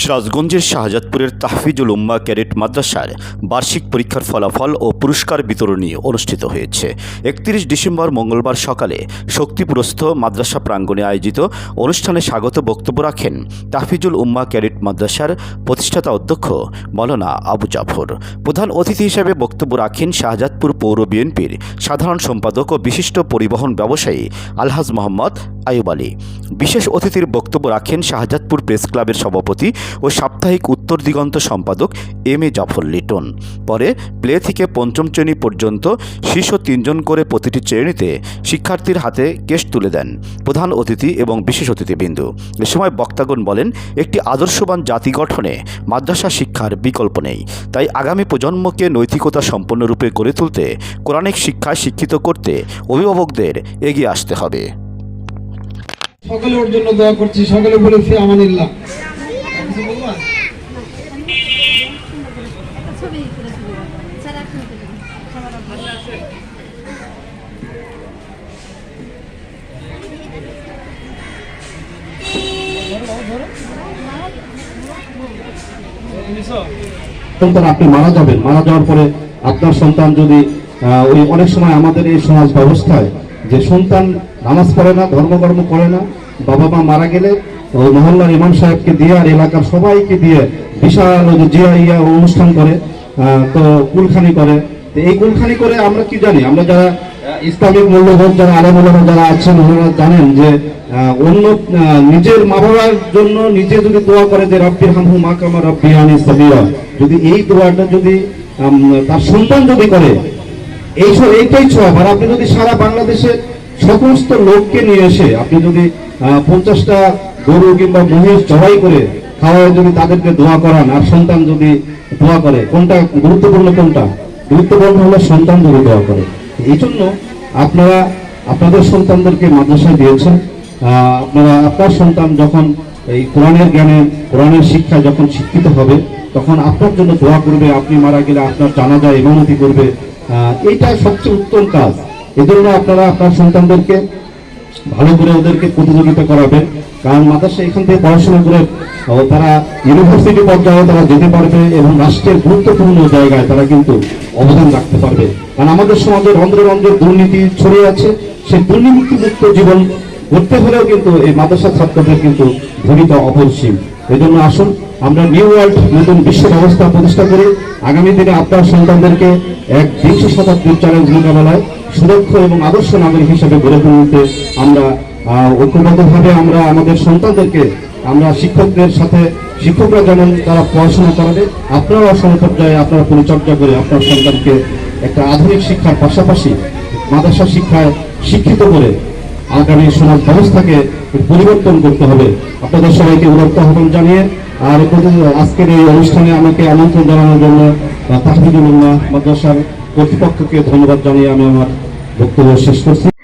সিরাজগঞ্জের শাহজাদপুরের তাহফিজুল উম্মা ক্যাডেট মাদ্রাসার বার্ষিক পরীক্ষার ফলাফল ও পুরস্কার বিতরণী অনুষ্ঠিত হয়েছে। একত্রিশ ডিসেম্বর মঙ্গলবার সকালে শক্তিপুরস্থ মাদ্রাসা প্রাঙ্গণে আয়োজিত অনুষ্ঠানে স্বাগত বক্তব্য রাখেন তাহফিজুল উম্মা ক্যাডেট মাদ্রাসার প্রতিষ্ঠাতা অধ্যক্ষ মৌলানা আবু জাফর। প্রধান অতিথি হিসেবে বক্তব্য রাখেন শাহজাদপুর পৌর বিএনপির সাধারণ সম্পাদক ও বিশিষ্ট পরিবহন ব্যবসায়ী আলহাজ মোহাম্মদ আয়ুব আলী। বিশেষ অতিথির বক্তব্য রাখেন শাহজাদপুর প্রেস ক্লাবের সভাপতি ও সাপ্তাহিক উত্তর দিগন্ত সম্পাদক এম এ জাফর লিটন। পরে প্লে থেকে পঞ্চম শ্রেণি পর্যন্ত শীর্ষ তিনজন করে প্রতিটি শ্রেণীতে শিক্ষার্থীর হাতে কেস তুলে দেন প্রধান অতিথি এবং বিশেষ অতিথিবৃন্দ। এ সময় বক্তাগণ বলেন, একটি আদর্শবান জাতি গঠনে মাদ্রাসা শিক্ষার বিকল্প নেই। তাই আগামী প্রজন্মকে নৈতিকতা সম্পন্নরূপে গড়ে তুলতে কোরআনিক শিক্ষায় শিক্ষিত করতে অভিভাবকদের এগিয়ে আসতে হবে। সকলে ওর জন্য দোয়া করছি, সকলে বলেছি, আমানিল্লাহ। সন্তান আপনি মারা যাবেন। মারা যাওয়ার পরে আপনার সন্তান যদি ওই অনেক সময় আমাদের এই সমাজ ব্যবস্থায় যে সন্তান নামাজ পড়ে না, ধর্মকর্ম করে না বাবা মা মারা গেলে ওই মহল্লার ইমাম সাহেবকে দিয়ে আর এলাকার সবাইকে দিয়ে বিশাল জিয়া ইয়া অনুষ্ঠান করে তো কুলখানি করে। তো এই কুলখানি করে আমরা কি জানি? আমরা যারা ইসলামিক মূল্যবোধ, যারা আলমুলামা যারা আছেন, ওনারা জানেন যে অন্য নিজের মা বাবার জন্য নিজে যদি দোয়া করে যে, রব্বির হামহু মা কামা রব্বি আনি সাবিরা যদি এই দোয়াটা যদি তার সন্তান যদি করে, এই স- এইটাই সব। আর আপনি যদি সারা বাংলাদেশে সমস্ত লোককে নিয়ে এসে, আপনি যদি পঞ্চাশটা গরু কিংবা মহিষ জবাই করে খাওয়ায় যদি তাদেরকে দোয়া করান, আর সন্তান যদি দোয়া করে, কোনটা গুরুত্বপূর্ণ কোনটা? গুরুত্বপূর্ণ হলো সন্তান যদি দোয়া করে। এই জন্য আপনারা, আপনাদের সন্তানদেরকে মাদ্রাসায় দিয়েছেন। আপনারা, আপনার সন্তান যখন এই কোরআনের জ্ঞানে, কোরআনের শিক্ষা যখন শিক্ষিত হবে, তখন আপনার জন্য দোয়া করবে, আপনি মারা গেলে আপনার জানাজা ইমামতি করবে। এইটা সবচেয়ে উত্তম কাজ। এজন্য আপনারা, আপনার সন্তানদেরকে ভালো করে ওদেরকে প্রতিযোগিতা করাবেন কারণ মাদ্রাসা এখান থেকে পড়াশোনা করে তারা ইউনিভার্সিটি পর্যায়ে তারা যেতে পারবে এবং রাষ্ট্রের গুরুত্বপূর্ণ জায়গায় তারা কিন্তু অবদান রাখতে পারবে। কারণ আমাদের সমাজে রন্ধ্রে রন্ধ্রে দুর্নীতি ছড়িয়ে আছে। সেই দুর্নীতিমুক্ত জীবন করতে হলেও কিন্তু এই মাদ্রাসা ছাত্রদের কিন্তু ভূমিকা অপরিসীম। এই জন্য আসুন, আমরা নিউ ওয়ার্ল্ড নতুন বিশ্ব ব্যবস্থা প্রতিষ্ঠা করি। আগামী দিনে আপনার সন্তানদেরকে এক বিংশ শতাব্দীর চ্যালেঞ্জ মোকাবেলায় সুরক্ষ এবং আদর্শ নাগরিক হিসেবে গড়ে তুলতে আমরা ঐক্যবদ্ধভাবে আমরা আমাদের সন্তানদেরকে, আমরা শিক্ষকদের সাথে, শিক্ষকরা যেমন তারা পড়াশোনা করাবে, আপনারাও সমপর্যায়ে আপনারা পরিচর্যা করে আপনার সন্তানকে একটা আধুনিক শিক্ষার পাশাপাশি মাদ্রাসা শিক্ষায় শিক্ষিত করে আগামী সমাজ ব্যবস্থাকে পরিবর্তন করতে হবে। আপনাদের সবাইকে উদাত্ত আহ্বান জানিয়ে আর আজকের এই অনুষ্ঠানে আমাকে আমন্ত্রণ জানানোর জন্য তাহমিদুল্লাহ মাদ্রাসার কর্তৃপক্ষকে ধন্যবাদ জানিয়ে আমি আমার বক্তব্য শেষ করছি।